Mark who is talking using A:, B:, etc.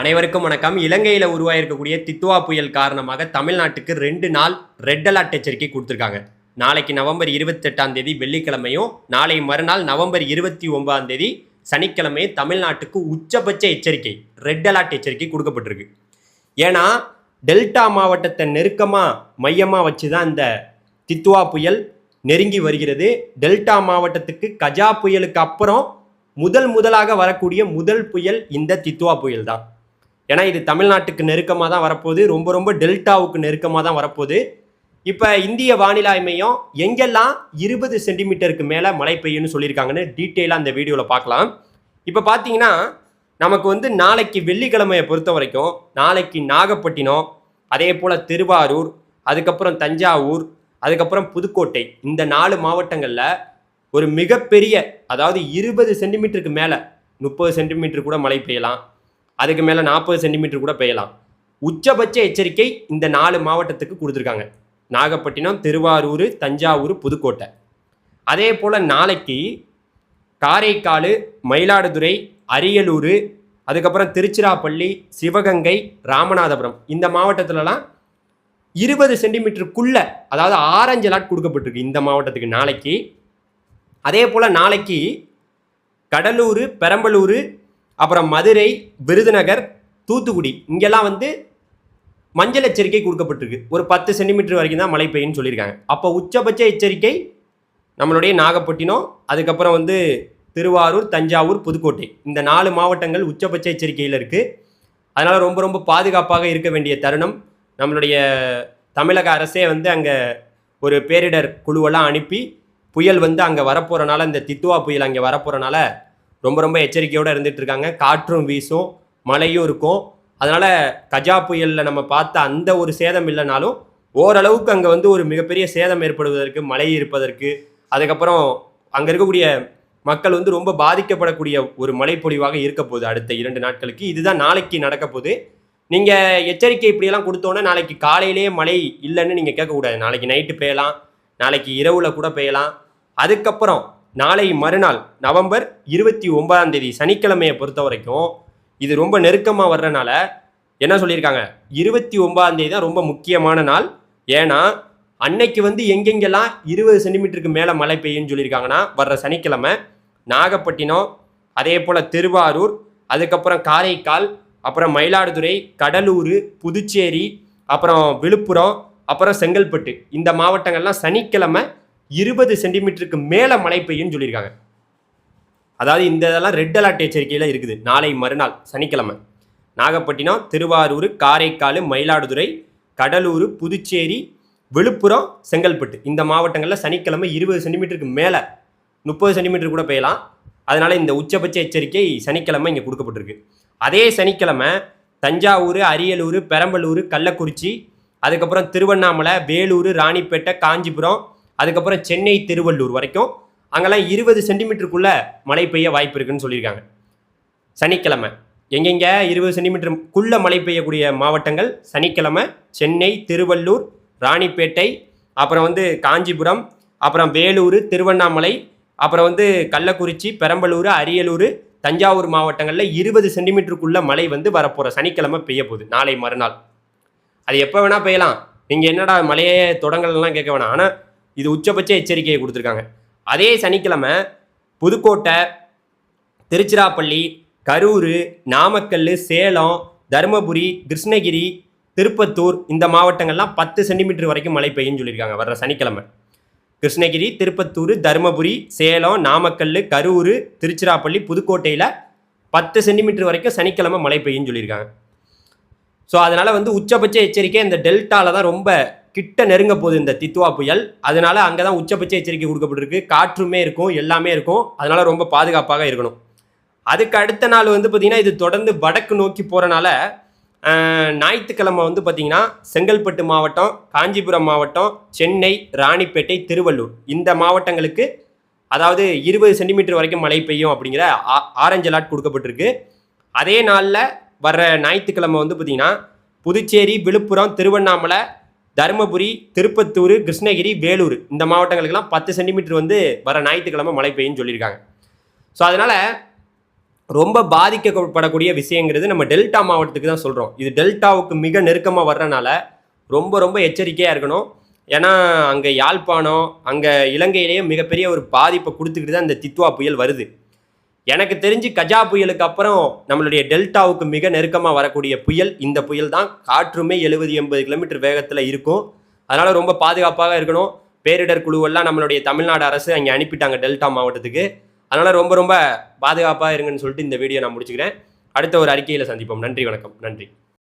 A: அனைவருக்கும் வணக்கம். இலங்கையில் உருவாயிருக்கக்கூடிய தித்துவா புயல் காரணமாக தமிழ்நாட்டுக்கு ரெண்டு நாள் ரெட் அலர்ட் எச்சரிக்கை கொடுத்துருக்காங்க. நாளைக்கு நவம்பர் இருபத்தெட்டாம் தேதி வெள்ளிக்கிழமையும் நாளை மறுநாள் நவம்பர் இருபத்தி ஒன்பதாம் தேதி சனிக்கிழமையும் தமிழ்நாட்டுக்கு உச்சபட்ச எச்சரிக்கை ரெட் அலர்ட் எச்சரிக்கை கொடுக்கப்பட்டிருக்கு. ஏன்னா டெல்டா மாவட்டத்தை நெருக்கமாக மையமாக வச்சு தான் இந்த தித்துவா புயல் நெருங்கி வருகிறது. டெல்டா மாவட்டத்துக்கு கஜா புயலுக்கு அப்புறம் முதல் முதலாக வரக்கூடிய முதல் புயல் இந்த தித்துவா புயல் தான் ஏன்னா இது தமிழ்நாட்டுக்கு நெருக்கமாக தான் வரப்போகுது. ரொம்ப ரொம்ப டெல்டாவுக்கு நெருக்கமாக தான் வரப்போகுது. இப்போ இந்திய வானிலை மையம் எங்கெல்லாம் இருபது சென்டிமீட்டருக்கு மேலே மழை பெய்யும்னு சொல்லியிருக்காங்கன்னு டீட்டெயிலாக அந்த வீடியோவில் பார்க்கலாம். இப்போ பார்த்தீங்கன்னா நமக்கு வந்து நாளைக்கு வெள்ளிக்கிழமையை பொறுத்த வரைக்கும் நாளைக்கு நாகப்பட்டினம் அதே போல் திருவாரூர் அதுக்கப்புறம் தஞ்சாவூர் அதுக்கப்புறம் புதுக்கோட்டை இந்த நாலு மாவட்டங்களில் ஒரு மிகப்பெரிய அதாவது இருபது சென்டிமீட்டருக்கு மேலே முப்பது சென்டிமீட்டர் கூட மழை பெய்யலாம். அதுக்கு மேலே நாற்பது சென்டிமீட்டர் கூட பெய்யலாம். உச்சபட்ச எச்சரிக்கை இந்த நாலு மாவட்டத்துக்கு கொடுத்துருக்காங்க. நாகப்பட்டினம் திருவாரூர் தஞ்சாவூர் புதுக்கோட்டை. அதே போல் நாளைக்கு காரைக்கால் மயிலாடுதுறை அரியலூர் அதுக்கப்புறம் திருச்சிராப்பள்ளி சிவகங்கை ராமநாதபுரம் இந்த மாவட்டத்திலலாம் இருபது சென்டிமீட்டருக்குள்ளே அதாவது ஆரஞ்சு அலாட் கொடுக்கப்பட்டிருக்கு இந்த மாவட்டத்துக்கு நாளைக்கு. அதே போல் நாளைக்கு கடலூர் பெரம்பலூர் அப்புறம் மதுரை விருதுநகர் தூத்துக்குடி. இங்கெல்லாம் வந்து மஞ்சள் எச்சரிக்கை கொடுக்கப்பட்டிருக்கு. ஒரு பத்து சென்டிமீட்டர் வரைக்கும் தான் மழை பெய்யும்னு சொல்லியிருக்காங்க. அப்போ உச்சபட்ச எச்சரிக்கை நம்மளுடைய நாகப்பட்டினம் அதுக்கப்புறம் வந்து திருவாரூர் தஞ்சாவூர் புதுக்கோட்டை. இந்த நாலு மாவட்டங்கள் உச்சபட்ச எச்சரிக்கையில் இருக்குது அதனால் ரொம்ப ரொம்ப பாதுகாப்பாக இருக்க வேண்டிய தருணம். நம்மளுடைய தமிழக அரசே வந்து அங்கே ஒரு பேரிடர் குழுவெல்லாம் அனுப்பி புயல் வந்து அங்கே வரப்போகிறனால இந்த தித்துவா புயல் அங்கே வரப்போகிறனால ரொம்ப ரொம்ப எச்சரிக்கையோடு இருந்துட்டு இருக்காங்க. காற்றும் வீசும் மழையும் இருக்கும். அதனால் கஜா புயலில் நம்ம பார்த்த அந்த ஒரு சேதம் இல்லைனாலும் ஓரளவுக்கு அங்கே வந்து ஒரு மிகப்பெரிய சேதம் ஏற்படுவதற்கு மழை இருப்பதற்கு அதுக்கப்புறம் அங்கே இருக்கக்கூடிய மக்கள் வந்து ரொம்ப பாதிக்கப்படக்கூடிய ஒரு மழைப்பொழிவாக இருக்க போகுது அடுத்த இரண்டு நாட்களுக்கு. இதுதான் நாளைக்கு நடக்க போகுது. நீங்கள் எச்சரிக்கை இப்படியெல்லாம் கொடுத்தோன்னே நாளைக்கு காலையிலேயே மழை இல்லைன்னு நீங்கள் கேட்கக்கூடாது. நாளைக்கு நைட்டு பெய்யலாம். நாளைக்கு இரவில் கூட பெய்யலாம். அதுக்கப்புறம் நாளை மறுநாள் நவம்பர் இருபத்தி ஒன்பதாம் தேதி சனிக்கிழமையை பொறுத்த வரைக்கும் இது ரொம்ப நெருக்கமாக வர்றனால என்ன சொல்லியிருக்காங்க? இருபத்தி ஒன்பதாம் தேதி தான் ரொம்ப முக்கியமான நாள். ஏன்னா அன்னைக்கு வந்து எங்கெங்கெல்லாம் இருபது சென்டிமீட்டருக்கு மேலே மழை பெய்யும்னு சொல்லியிருக்காங்கன்னா வர்ற சனிக்கிழமை நாகப்பட்டினம் அதே போல் திருவாரூர் அதுக்கப்புறம் காரைக்கால் அப்புறம் மயிலாடுதுறை கடலூர் புதுச்சேரி அப்புறம் விழுப்புரம் அப்புறம் செங்கல்பட்டு இந்த மாவட்டங்கள்லாம் சனிக்கிழமை இருபது சென்டிமீட்டருக்கு மேலே மழை பெய்யும்னு சொல்லியிருக்காங்க. அதாவது இந்த இதெல்லாம் ரெட் அலர்ட் எச்சரிக்கையில் இருக்குது. நாளை மறுநாள் சனிக்கிழமை. நாகப்பட்டினம் திருவாரூர் காரைக்கால் மயிலாடுதுறை கடலூர் புதுச்சேரி விழுப்புரம் செங்கல்பட்டு. இந்த மாவட்டங்களில் சனிக்கிழமை இருபது சென்டிமீட்டருக்கு மேலே முப்பது சென்டிமீட்டர் கூட பெய்யலாம். அதனால் இந்த உச்சபட்ச எச்சரிக்கை சனிக்கிழமை இங்கே கொடுக்கப்பட்டிருக்கு. அதே சனிக்கிழமை தஞ்சாவூர் அரியலூர் பெரம்பலூர் கள்ளக்குறிச்சி அதுக்கப்புறம் திருவண்ணாமலை வேலூர் ராணிப்பேட்டை காஞ்சிபுரம் அதுக்கப்புறம் சென்னை திருவள்ளூர் வரைக்கும் அங்கெல்லாம் இருபது சென்டிமீட்டருக்குள்ளே மழை பெய்ய வாய்ப்பு இருக்குன்னு சொல்லியிருக்காங்க. சனிக்கிழமை. எங்கெங்கே இருபது சென்டிமீட்டருக்குள்ளே மழை பெய்யக்கூடிய மாவட்டங்கள்? சனிக்கிழமை சென்னை திருவள்ளூர் ராணிப்பேட்டை அப்புறம் வந்து காஞ்சிபுரம் அப்புறம் வேலூர் திருவண்ணாமலை அப்புறம் வந்து கள்ளக்குறிச்சி பெரம்பலூர் அரியலூர் தஞ்சாவூர் மாவட்டங்களில் இருபது சென்டிமீட்டருக்குள்ளே மழை வந்து வரப்போகிற சனிக்கிழமை பெய்ய போகுது நாளை மறுநாள். அது எப்போ வேணால் பெய்யலாம். நீங்கள் என்னடா மழையே தொடங்கலாம் கேட்க வேணாம். ஆனால் இது உச்சபட்ச எச்சரிக்கையை கொடுத்துருக்காங்க. அதே சனிக்கிழமை புதுக்கோட்டை திருச்சிராப்பள்ளி கரூர் நாமக்கல் சேலம் தருமபுரி கிருஷ்ணகிரி திருப்பத்தூர் இந்த மாவட்டங்கள்லாம் பத்து சென்டிமீட்டர் வரைக்கும் மழை பெய்யும்னு சொல்லியிருக்காங்க வர்ற சனிக்கிழமை. கிருஷ்ணகிரி திருப்பத்தூர் தருமபுரி சேலம் நாமக்கல் கரூர் திருச்சிராப்பள்ளி புதுக்கோட்டையில் பத்து சென்டிமீட்டர் வரைக்கும் சனிக்கிழமை மழை பெய்யும்னு சொல்லியிருக்காங்க. ஸோ அதனால் வந்து உச்சபட்ச எச்சரிக்கை இந்த டெல்டாவில் தான் ரொம்ப கிட்ட நெருங்க போகுது இந்த தித்துவா புயல். அதனால அங்கே தான் உச்சபட்ச எச்சரிக்கை கொடுக்கப்பட்டிருக்கு. காற்றுமே இருக்கும் எல்லாமே இருக்கும். அதனால ரொம்ப பாதுகாப்பாக இருக்கணும். அதுக்கு அடுத்த நாள் வந்து பார்த்திங்கன்னா இது தொடர்ந்து வடக்கு நோக்கி போகிறனால ஞாயிற்றுக்கிழமை வந்து பார்த்திங்கன்னா செங்கல்பட்டு மாவட்டம் காஞ்சிபுரம் மாவட்டம் சென்னை ராணிப்பேட்டை திருவள்ளூர். இந்த மாவட்டங்களுக்கு அதாவது இருபது சென்டிமீட்டர் வரைக்கும் மழை பெய்யும் அப்படிங்கிற ஆ- ஆரஞ்சு அலர்ட் கொடுக்கப்பட்டிருக்கு. அதே நாளில் வர்ற ஞாயிற்றுக்கிழமை வந்து பார்த்திங்கன்னா புதுச்சேரி விழுப்புரம் திருவண்ணாமலை தருமபுரி திருப்பத்தூர் கிருஷ்ணகிரி வேலூர் இந்த மாவட்டங்களுக்கெல்லாம் பத்து சென்டிமீட்டர் வந்து வர ஞாயிற்றுக்கிழமை மழை பெய்யும்னு சொல்லியிருக்காங்க. ஸோ அதனால் ரொம்ப பாதிக்கப்படக்கூடிய விஷயங்கிறது நம்ம டெல்டா மாவட்டத்துக்கு தான் சொல்கிறோம் இது டெல்டாவுக்கு மிக நெருக்கமாக வர்றனால ரொம்ப ரொம்ப எச்சரிக்கையாக இருக்கணும். ஏன்னா அங்கே யாழ்ப்பாணம் அங்கே இலங்கையிலேயே மிகப்பெரிய ஒரு பாதிப்பை கொடுத்துக்கிட்டு தான் இந்த தித்வா புயல் வருது. எனக்கு தெரிஞ்சு கஜா புயலுக்கு அப்புறம் நம்மளுடைய டெல்டாவுக்கு மிக நெருக்கமாக வரக்கூடிய புயல் இந்த புயல் தான் காற்றுமே எழுபது எண்பது கிலோமீட்டர் வேகத்தில் இருக்கும். அதனால் ரொம்ப பாதுகாப்பாக இருக்கணும். பேரிடர் குழுவெல்லாம் நம்மளுடைய தமிழ்நாடு அரசு அங்கே அனுப்பிட்டாங்க டெல்டா மாவட்டத்துக்கு. அதனால் ரொம்ப ரொம்ப பாதுகாப்பாக இருங்கன்னு சொல்லிட்டு இந்த வீடியோ நான் முடிச்சுக்கிறேன். அடுத்த ஒரு அறிக்கையில் சந்திப்போம். நன்றி வணக்கம். நன்றி.